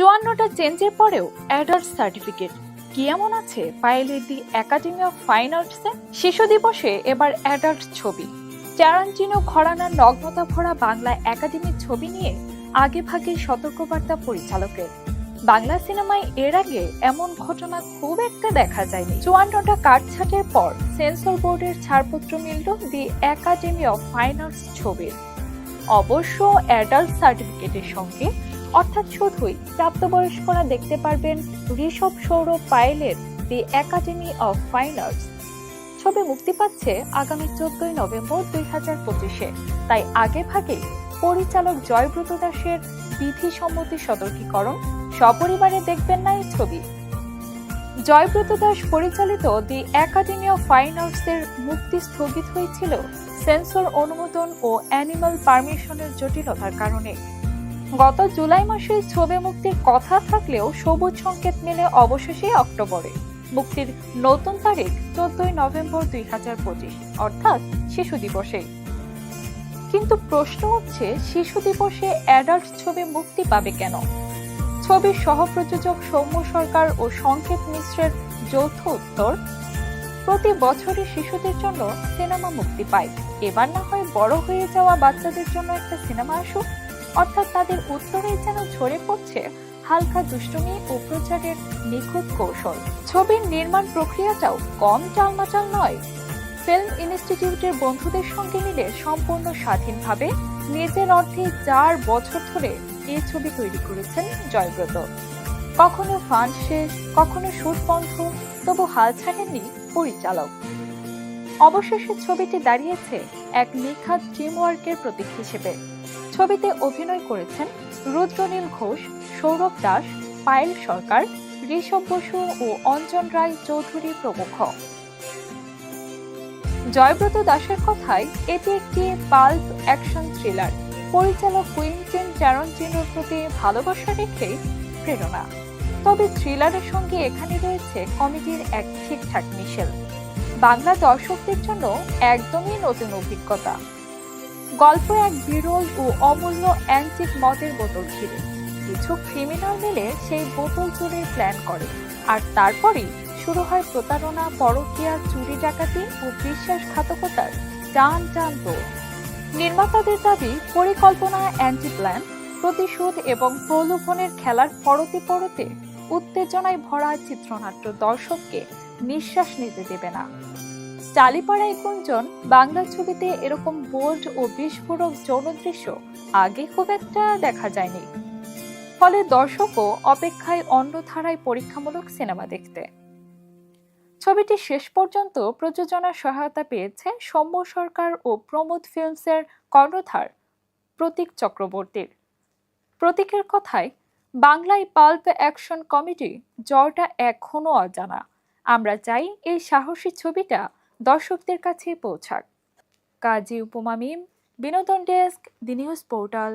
চুয়ান্নটা চেঞ্জের পরেও adult certificate. কি এমন আছে? পায়েলের দি একাডেমি অফ ফাইন আর্টসে শিশু দিবসে এবার অ্যাডাল্ট ছবি। ট্যারান্টিনো ঘরানার নগ্নতা ভরা বাংলা একাডেমির ছবি নিয়ে আগে ভাগে সতর্কবার্তা পরিচালকের। বাংলা সিনেমায় এর আগে এমন ঘটনা খুব একটা দেখা যায়নি। চুয়ান্নটা কাটছাটের পর সেন্সর বোর্ডের ছাড়পত্র মিলল the academy of fine arts ছবির। অবশ্য অ্যাডাল্ট সার্টিফিকেটের সঙ্গে অর্থাৎ শুধুই প্রাপ্তবয়স্করা দেখতে পারবেন ঋষভ সৌরভ পায়েলের the academy of fine arts ছবি মুক্তি পাচ্ছে আগামী চোদ্দই নভেম্বর দুই হাজার পঁচিশে। তাই আগে ভাগে পরিচালক জয়ব্রত দাসের বিধি সম্মতি সতর্কীকরণ সপরিবারে দেখবেন না এই ছবি। জয়ব্রত দাস পরিচালিত the academy of fine arts এর মুক্তি স্থগিত হয়েছিল সেন্সর অনুমোদন ও অ্যানিমাল পারমিশনের জটিলতার কারণে। গত জুলাই মাসে ছবি মুক্তির কথা থাকলেও সবুজ সংকেত মেলে অবশেষে অক্টোবরে। মুক্তির নতুন তারিখ চোদ্দই নভেম্বর দুই হাজার পঁচিশ, অর্থাৎ শিশু দিবসে। কিন্তু প্রশ্ন হচ্ছে শিশু দিবসে অ্যাডাল্ট ছবি মুক্তি পাবে কেন? ছবির সহপ্রযোজক সৌম্য সরকার ও সংকেত মিশ্রের যৌথ উত্তর, প্রতি বছরই শিশুদের জন্য সিনেমা মুক্তি পায়। এবার না হয় বড় হয়ে যাওয়া বাচ্চাদের জন্য একটা সিনেমা আসুক। অর্থাৎ তাদের উত্তরে যেন ঝরে পড়ছে হালকা দুষ্টুমি ও প্রচারের নিখুঁত কৌশল। ছবির নির্মাণ প্রক্রিয়াটাও কম টালমাটাল নয়। ফিল্ম ইনস্টিটিউটের বন্ধুদের সঙ্গে মিলে সম্পূর্ণ স্বাধীনভাবে নিজের অর্থে চার বছর ধরে এই ছবি তৈরি করেছেন জয়ব্রত। কখনো ফান্ড শেষ, কখনো শুট বন্ধ, তবু হাল ছাড়েননি পরিচালক। অবশেষে ছবিটি দাঁড়িয়েছে এক নিখাত টিমওয়ার্কের প্রতীক হিসেবে। ছবিতে অভিনয় করেছেন রুদ্রনীল ঘোষ, সৌরভ দাস, পায়েল সরকার, ঋষভ বসু ও অঞ্জন রায় চৌধুরী প্রমুখ। জয়ব্রত দাসের কথায়, এটি একটি পাল্প অ্যাকশন থ্রিলার। পরিচালক কুইন্টেন ট্যারন্টিনোর প্রতি ভালোবাসা রেখে প্রেরণা। তবে থ্রিলারের সঙ্গে এখানে রয়েছে কমেডির এক ঠিকঠাক মিশেল। বাংলা দর্শকদের জন্য একদমই নতুন অভিজ্ঞতা। গল্প এক বিরল ও অমূল্য অ্যান্টিক মদের বোতল ঘিরে কিছু ক্রিমিনাল মিলে সেই বোতল চুরির প্ল্যান করে। আর তারপরেই শুরু হয় প্রতারণা, পরকীয়া, চুরি ডাকাতি ও বিশ্বাসঘাতকতার টান টান দৌড়। নির্মাতাদের দাবি পরিকল্পনা অ্যান্টি প্ল্যান প্রতিশোধ এবং প্রলোভনের খেলার পরতে পরতে উত্তেজনায় ভরা চিত্রনাট্য দর্শককে নিঃশ্বাস নিতে দেবে না। চালিপাড়ায় গুঞ্জন বাংলা ছবিতে এরকম বোল্ড ও বিস্ফোরক যৌন দৃশ্য আগে খুব একটা দেখা যায়নি। ফলে দর্শকও অপেক্ষায় অন্য ধারায় পরীক্ষামূলক সিনেমা দেখতে। ছবিটি শেষ পর্যন্ত প্রযোজনার সহায়তা পেয়েছে সৌম্য সরকার ও প্রমোদ ফিল্মসের কর্ণধার প্রতীক চক্রবর্তীর। প্রতীকের কথায়, বাংলায় পাল্প অ্যাকশন কমেডি জ্বরটা এখনও অজানা। আমরা চাই এই সাহসী ছবিটা দর্শকদের কাছে পৌঁছাক কাজী উপমামিম বিনোদন ডেস্ক দি নিউজ পোর্টাল।